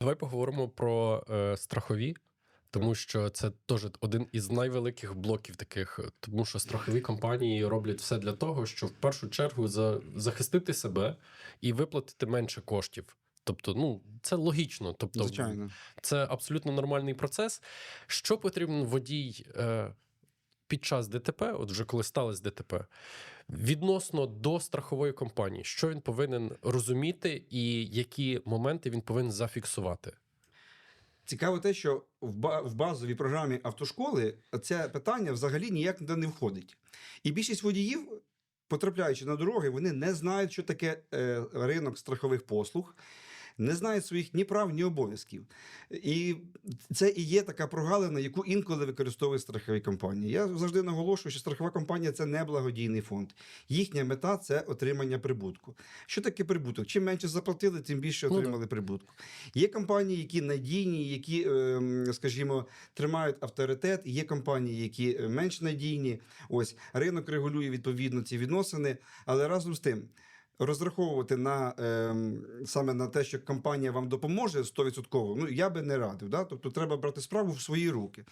Давай поговоримо про е, страхові, тому що це теж один із найвеликих блоків таких, тому що страхові компанії роблять все для того, щоб в першу чергу за, захистити себе і виплатити менше коштів. Тобто, ну це логічно. Тобто, Звичайно. це абсолютно нормальний процес. Що потрібен водій е, під час ДТП, от вже коли сталося ДТП, відносно до страхової компанії, що він повинен розуміти і які моменти він повинен зафіксувати? Цікаво те, що в, базовій програмі автошколи це питання взагалі ніяк не входить. І більшість водіїв, потрапляючи на дороги, вони не знають, що таке е, ринок страхових послуг. Не знають своїх ні прав, ні обов'язків. І це і є така прогалина, яку інколи використовують страхові компанії. Я завжди наголошую, що страхова компанія це не благодійний фонд. Їхня мета це отримання прибутку. Що таке прибуток? Чим менше заплатили, тим більше Ну, отримали прибутку. Є компанії, які надійні, які, ем, скажімо, тримають авторитет. Є компанії, які е, менш надійні. Ось ринок регулює відповідно ці відносини, але разом з тим. Розраховувати на е, саме на те, що компанія вам допоможе 100%, ну я би не радив. Да? Тобто треба брати справу в свої руки.